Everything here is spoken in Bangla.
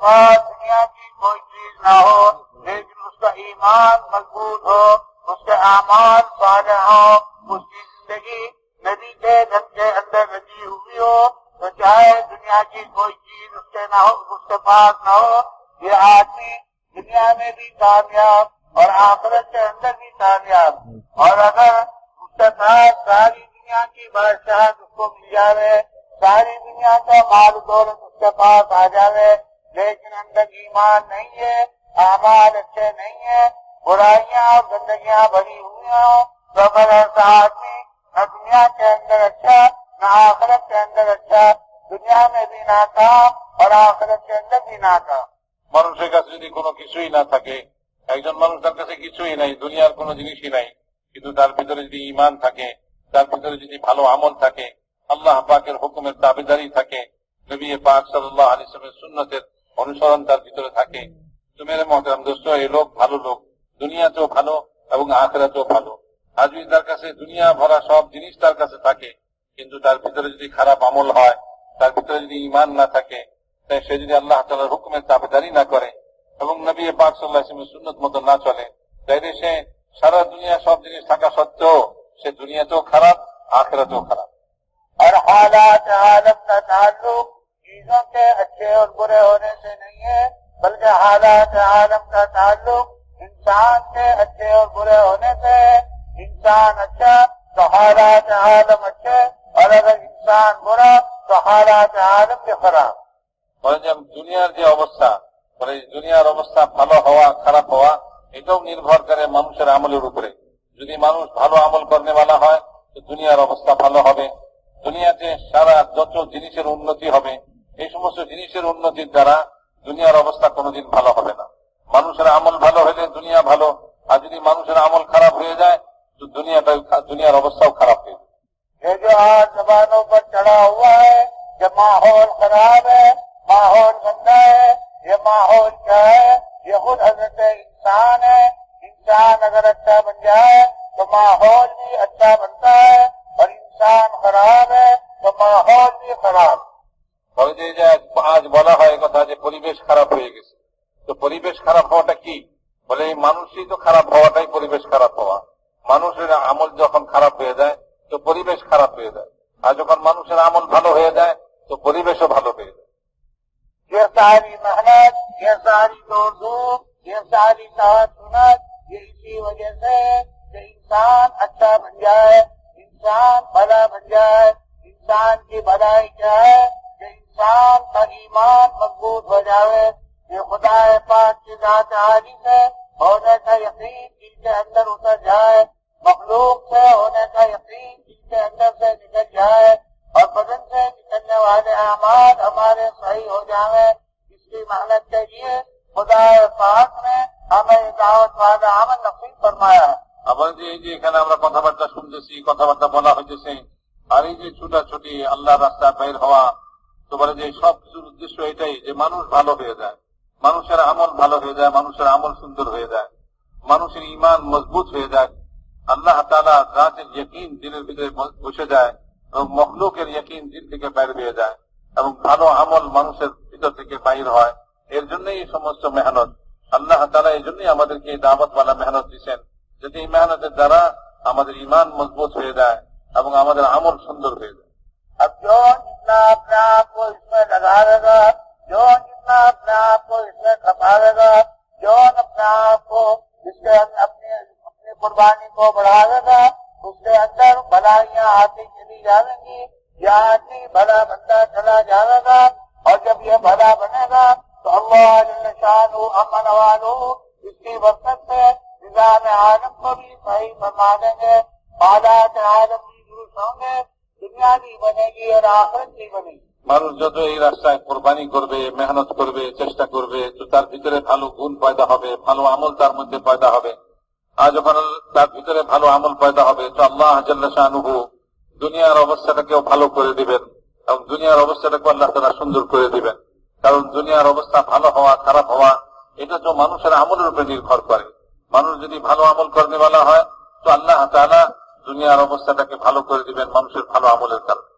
پاس دنیا کی کوئی چیز نہ ہو لیکن اس کا ایمان مضبوط ہو، اس کے اعمال سارے ہو اس کی زندگی ندی کے گھر کے اندر لگی ہوئی ہو، تو چاہے دنیا کی کوئی چیز اس کے نہ ہو، اس کے پاس نہ ہو، یہ آدمی دنیا میں بھی کامیاب اور آخرت کے اندر بھی کامیاب۔ اور اگر اس کے ساتھ ساری دنیا کی بادشاہ اس کو مل جائے ساری دنیا کا مال دولت اس کے پاس آ جائے لیکن اندر ایمان نہیں ہے آباد اچھے نہیں ہے برائیاں اور گندگیاں بھری ہوئی ہوں زبر اور آدمی نہ دنیا کے اندر اچھا نہ آخرت کے اندر اچھا۔ دنیا میں بھی ناکام اور آخرت کے اندر بھی نہ تھا منشی کا سی کو کچھ থাকে একজন মানুষ তার কাছে কিছুই নাই کچھ কোনো জিনিসই নাই কিন্তু তার ভিতরে যদি ইমান থাকে তার ভিতরে যদি ভালো আমল থাকে আল্লাহ পাকের হুকুমের দাবিদারি থাকে নবী পাক অনুসরণ তার ভিতরে থাকে। তুমের মহতারাম দোস্ত, এ লোক ভালো লোক। দুনিয়াতেও ভালো এবং আখেরাতেও ভালো। হাজবি তার কাছে দুনিয়া ভরা সব জিনিস তার কাছে থাকে। কিন্তু তার ভিতরে যদি খারাপ আমল হয়, তার ভিতরে যদি ইমান না থাকে, তাই সে যদি আল্লাহ তালার হুকুমের তাবেদারি না করে এবং নবী পাক সাল্লাহ সুন্নত মতো না চলে, তাইলে সে সারা দুনিয়া সব জিনিস থাকা সত্ত্বেও সে দুনিয়াতেও খারাপ, আখেরাতেও খারাপ। আর হালাত হালত তাহলে चीजों के अच्छे और बुरे होने से नहीं है बल्कि हालात आलम का ताल्लुक इंसान के अच्छे और बुरे होने से है इंसान अच्छा तो हालात आलम अच्छे और अगर इंसान बुरा तो हालात आलम भी खराब বলে যে দুনিয়ার যে অবস্থা বলে দুনিয়ার অবস্থা ভালো হওয়া খারাপ হওয়া এটাও নির্ভর করে মানুষের আমলের উপরে যদি মানুষ ভালো আমল করনেওয়ালা হয় তো দুনিয়ার অবস্থা ভালো হবে দুনিয়াতে সারা যত জিনিসের উন্নতি হবে এই সমস্ত জিনিসের উন্নতির দ্বারা দুনিয়ার অবস্থা কোনোদিন ভালো হবে না মানুষের আমল ভালো হলে দুনিয়া ভালো আর যদি মানুষের আমল খারাপ হয়ে যায় তো দুনিয়াটা দুনিয়ার অবস্থাও খারাপ হয়ে যাবে ये जो आज जबानों पर चढ़ा हुआ है ये माहौल खराब है माहौल गंदा है ये माहौल क्या है ये खुद हजरत इंसान है इंसान अगर अच्छा बन जाए तो माहौल भी अच्छा बनता है और इंसान खराब है तो माहौल भी खराब বলে যে এই যে আজ- আজ বলা হয় এই কথা যে পরিবেশ খারাপ হয়ে গেছে তো পরিবেশ খারাপ হওয়াটা কি বলে এই মানুষই তো খারাপ হওয়াটাই পরিবেশ খারাপ হওয়া মানুষের আমল যখন খারাপ হয়ে যায় তো পরিবেশ খারাপ হয়ে যায় আর যখন মানুষের আমল ভালো হয়ে যায় তো পরিবেশও ভালো হয়ে যায় ये सारी मेहनत ये सारी दौड़ धूप ये सारी साहस सुनत ये इसी वजह से है कि इंसान अच्छा बन जाए इंसान भला बन जाए इंसान की भलाई क्या है انسان کا ایمان مضبوط ہو جائے، یہ خدا پاک کی ذات عالم ہے، ہونے کا یقین دل کے اندر اتر جائے، مخلوق سے ہونے کا یقین دل کے اندر سے نکل جائے اور بدن سے نکلنے والے اعمال ہمارے صحیح ہو جائیں۔ اس کی محنت کے لیے خدا پاک نے ہمیں دعوت والا امن نصیب فرمایا۔ ہے আমাদের এই যে এখানে আমরা কথাবার্তা শুনতেছি কথাবার্তা বলা হইতেছে আর এই যে ছোটাছুটি আল্লাহ রাস্তা বের হওয়া তো বলে যে সব কিছুর উদ্দেশ্য এটাই যে মানুষ ভালো হয়ে যায়। মানুষের আমল ভালো হয়ে যায়, মানুষের আমল সুন্দর হয়ে যায়। মানুষের ইমান মজবুত হয়ে যায়। আল্লাহ তালা রাতের ইয়কিন দিনের ভিতরে বসে যায় এবং মখলুকের ইয়কিন দিল থেকে বাইরে হয়ে যায় এবং ভালো আমল মানুষের ভিতর থেকে বাইর হয়। এর জন্যই এই সমস্ত মেহনত। আল্লাহ তালা এই জন্যই আমাদেরকে এই দাওয়াতওয়ালা মেহনত দিচ্ছেন যাতে এই মেহনতের দ্বারা আমাদের ইমান মজবুত হয়ে যায় এবং আমাদের আমল সুন্দর হয়ে যায়। اب جو جتنا اپنے آپ کو اس میں لگا دے گا، جو جتنا اپنے آپ کو اس میں کما دے گا، جو اپنے آپ کو اس کے اپنی اپنی قربانی کو بڑھا دے گا، اس کے اندر بھلائیاں آتی چلی جائیں گی، یا آتی بھلا بندہ چلا جائے گا، اور جب یہ بھلا بنے گا، تو اللہ شان امن والوں اس کی وقت سے نظام عالم کو بھی صحیح فرما دیں گے۔ حالات عالم মানুষ যত এই রাস্তায় কোরবানি করবে, মেহনত করবে, চেষ্টা করবে, তো তার ভিতরে ভালো গুণ পয়দা হবে, ভালো আমল তার মধ্যে পয়দা হবে। আর যখন তার ভিতরে ভালো আমল পয়দা হবে, তো আল্লাহ জাল্লাহু দুনিয়ার অবস্থাটাকেও ভালো করে দিবেন এবং দুনিয়ার অবস্থাটাকে আল্লাহ তারা সুন্দর করে দিবেন। কারণ দুনিয়ার অবস্থা ভালো হওয়া, খারাপ হওয়া, এটা তো মানুষের আমলের উপরে নির্ভর করে। মানুষ যদি ভালো আমল করনেওয়ালা হয়, তো আল্লাহ তালা দুনিয়ার অবস্থাটাকে ভালো করে দিবেন মানুষের ভালো আমলের কারণে।